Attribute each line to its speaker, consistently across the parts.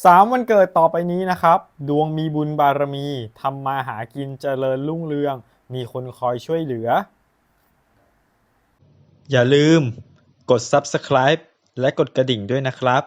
Speaker 1: สามวันเกิดต่อไปนี้นะครับ ดวงมีบุญบารมีทำมาหากินเจริญรุ่งเรือง มีคนคอยช่วยเหลือ
Speaker 2: อย่าลืมกด subscribe และกดกระดิ่งด้วยนะครับ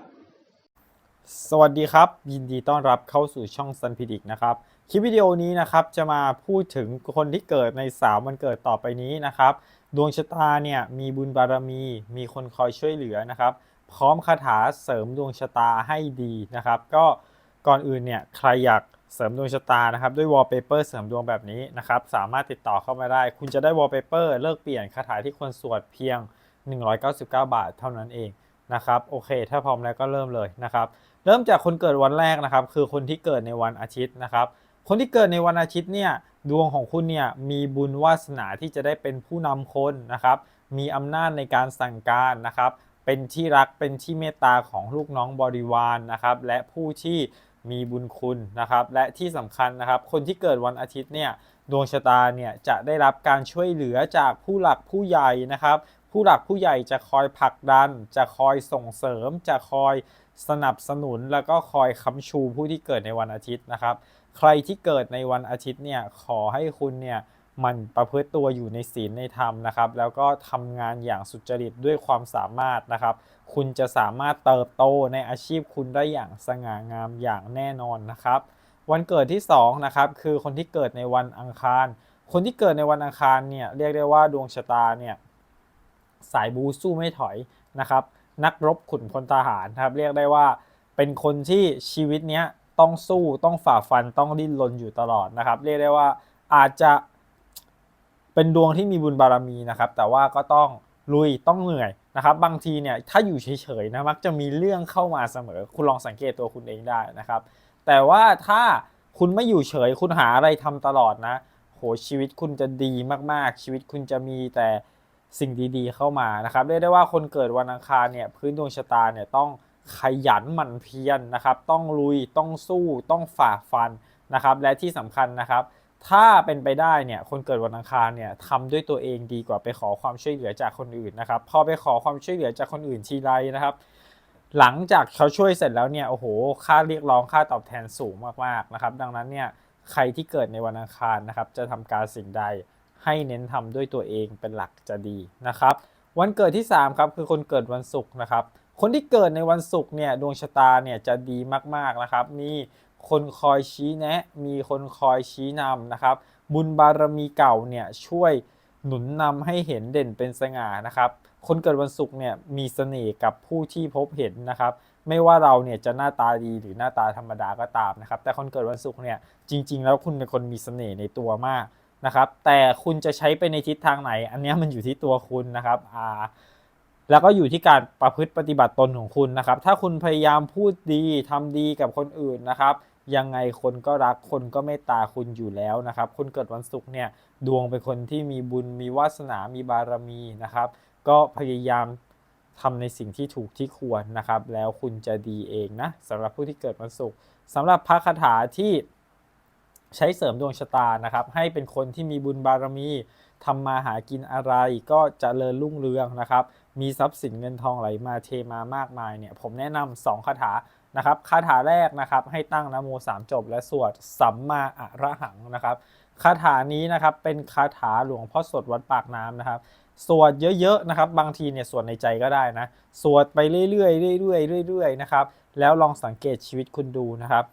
Speaker 1: สวัสดีครับ ยินดีต้อนรับเข้าสู่ช่อง Sun p r e d i c t นะครับ คลิปวิดีโอนี้นะครับจะมาพูดถึงคนที่เกิดใน 3 วันเกิดต่อไปนี้นะครับ ดวงชะตาเนี่ยมีบุญบารมี มีคนคอยช่วยเหลือนะครับ พร้อมคาถาเสริมดวงชะตาให้ดีนะครับ ก็ก่อนอื่นเนี่ยใครอยากเสริมดวงชะตานะครับด้วยวอลเปเปอร์เสริมดวงแบบนี้นะครับ สามารถติดต่อเข้ามาได้ คุณจะได้วอลเปเปอร์เลิกเปลี่ยนคาถาที่ควรสวดเพียง 199 บาทเท่านั้นเองนะครับโอเค ถ้าพร้อมแล้วก็เริ่มเลยนะครับเริ่มจากคนเกิดวันแรกนะครับ คือคนที่เกิดในวันอาทิตย์นะครับ คนที่เกิดในวันอาทิตย์เนี่ยดวงของคุณเนี่ยมีบุญวาสนาที่จะได้เป็นผู้นำคนนะครับ มีอำนาจในการสั่งการนะครับ เป็นที่รักเป็นที่เมตตาของลูกน้องบริวารนนะครับและผู้ที่มีบุญคุณนะครับและที่สำคัญนะครับ คนที่เกิดวันอาทิตย์เนี่ยดวงชะตาเนี่ยจะได้รับการช่วยเหลือจากผู้หลักผู้ใหญ่นะครับ ผู้หลักผู้ใหญ่จะคอยผลักดัน จะคอยส่งเสริม จะคอยสนับสนุนแล้วก็คอยค้ำชูผู้ที่เกิดในวันอาทิตย์นะครับ ใครที่เกิดในวันอาทิตย์เนี่ยขอให้คุณเนี่ย มันประพฤติตัวอยู่ในศีลในธรรมนะครับ แล้วก็ทำงานอย่างสุจริตด้วยความสามารถนะครับ คุณจะสามารถเติบโตในอาชีพคุณได้อย่างสง่างามอย่างแน่นอนนะครับ วันเกิดที่2นะครับคือคนที่เกิดในวันอังคาร คนที่เกิดในวันอังคารเนี่ยเรียกได้ว่าดวงชะตาเนี่ยสายบูสู้ไม่ถอยนะครับ นักรบขุนพลทหารนะครับเรียกได้ว่าเป็นคนที่ชีวิตเนี้ยต้องสู้ต้องฝ่าฟันต้องดิ้นรนอยู่ตลอดนะครับ เรียกได้ว่าอาจจะ เป็นดวงที่มีบุญบารมีนะครับ แต่ว่าก็ต้องลุยต้องเหนื่อยนะครับ บางทีเนี่ยถ้าอยู่เฉยๆนะมักจะมีเรื่องเข้ามาเสมอ คุณลองสังเกตตัวคุณเองได้นะครับ แต่ว่าถ้าคุณไม่อยู่เฉย คุณหาอะไรทำตลอดนะ โหชีวิตคุณจะดีมากๆ ชีวิตคุณจะมีแต่สิ่งดีๆ เข้ามานะครับเรียกได้ว่าคนเกิดวันอังคารเนี่ยพื้นดวงชะตาเนี่ยต้องขยันหมั่นเพียรนนะครับ ต้องลุยต้องสู้ต้องฝ่าฟันนะครับ และที่สำคัญนะครับ ถ้าเป็นไปได้เนี่ยคนเกิดวันอังคารเนี่ยทำด้วยตัวเองดีกว่าไปขอความช่วยเหลือจากคนอื่นนะครับพอไปขอความช่วยเหลือจากคนอื่นทีไรนะครับ หลังจากเขาช่วยเสร็จแล้วเนี่ยโอ้โหค่าเรียกร้องค่าตอบแทนสูงมากๆนะครับ ดังนั้นเนี่ยใครที่เกิดในวันอังคารนะครับ จะทำการสิ่งใดให้เน้นทำด้วยตัวเองเป็นหลักจะดีนะครับ วันเกิดที่3ครับคือคนเกิดวันศุกร์นะครับ คนที่เกิดในวันศุกร์เนี่ยดวงชะตาเนี่ยจะดีมากๆนะครับ มี คนคอยชี้แนะ มีคนคอยชี้นำนะครับ บุญบารมีเก่าเนี่ยช่วยหนุนนำให้เห็นเด่นเป็นสง่านะครับ คนเกิดวันศุกร์เนี่ยมีเสน่ห์กับผู้ที่พบเห็นนะครับ ไม่ว่าเราเนี่ยจะหน้าตาดีหรือหน้าตาธรรมดาก็ตามนะครับ แต่คนเกิดวันศุกร์เนี่ยจริง ๆ แล้วคุณเป็นคนมีเสน่ห์ในตัวมากนะครับ แต่คุณจะใช้ไปในทิศทางไหน อันนี้มันอยู่ที่ตัวคุณนะครับอ่าแล้วก็อยู่ที่การประพฤติปฏิบัติตนของคุณนะครับ ถ้าคุณพยายามพูดดีทำดีกับคนอื่นนะครับ ยังไงคนก็รักคนก็เมตตาคุณอยู่แล้วนะครับคนเกิดวันศุกร์เนี่ยดวงเป็นคนที่มีบุญมีวาสนามีบารมีนะครับ ก็พยายามทำในสิ่งที่ถูกที่ควรนะครับ แล้วคุณจะดีเองนะสำหรับผู้ที่เกิดวันศุกร์สำหรับพระคาถาที่ใช้เสริมดวงชะตานะครับ ให้เป็นคนที่มีบุญบารมีทำมาหากินอะไรก็จเจริญรุ่งเรืองนะครับ มีทรัพย์สินเงินทองไหลมาเทมามากมายเนี่ย ผมแนะนำสองคาถา นะครับคาถาแรกนะครับให้ตั้งนะโมสามจบและสวดสัมมาอะระหังนะครับคาถานี้นะครับเป็นคาถาหลวงพ่อสดวัดปากน้ำนะครับสวดเยอะๆนะครับ บางทีเนี่ยสวดในใจก็ได้นะสวดไปเรื่อยๆเรื่อยๆเรื่อยๆนะครับแล้วลองสังเกตชีวิตคุณดูนะครับ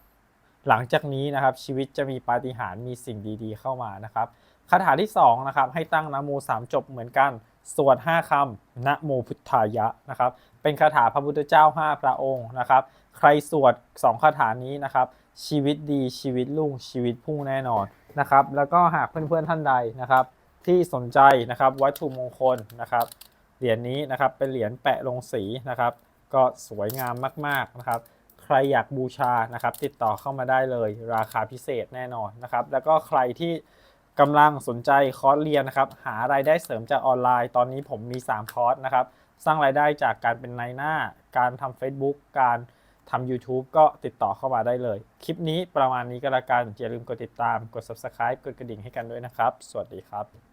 Speaker 1: หลังจากนี้นะครับชีวิตจะมีปาฏิหาริย์มีสิ่งดีๆเข้ามานะครับคาถาที่2นะครับให้ตั้งนะโมสามจบเหมือนกัน สวด 5คำนะโมพุทธายะนะครับเป็นคาถาพระพุทธเจ้า 5 พระองค์นะครับ ใครสวด2คาถานี้นะครับ ชีวิตดีชีวิตรุ่งชีวิตพุ่งแน่นอนนะครับ แล้วก็หากเพื่อนๆท่านใดนะครับ ที่สนใจนะครับวัตถุมงคลนะครับ เหรียญนี้นะครับเป็นเหรียญแปะลงสีนะครับ ก็สวยงามมากๆนะครับ ใครอยากบูชานะครับ ติดต่อเข้ามาได้เลย ราคาพิเศษแน่นอนนะครับ แล้วก็ใครที่กำลังสนใจคอร์สเรียนนะครับ หารายได้เสริมจากออนไลน์ ตอนนี้ผมมี 3 คอร์สนะครับ สร้างรายได้จากการเป็นนายหน้า การทำ Facebook การ ทำ YouTube ก็ติดต่อเข้ามาได้เลย คลิปนี้ประมาณนี้ก็แล้วกันอย่าลืมกดติดตาม กด Subscribe กดกระดิ่งให้กันด้วยนะครับ สวัสดีครับ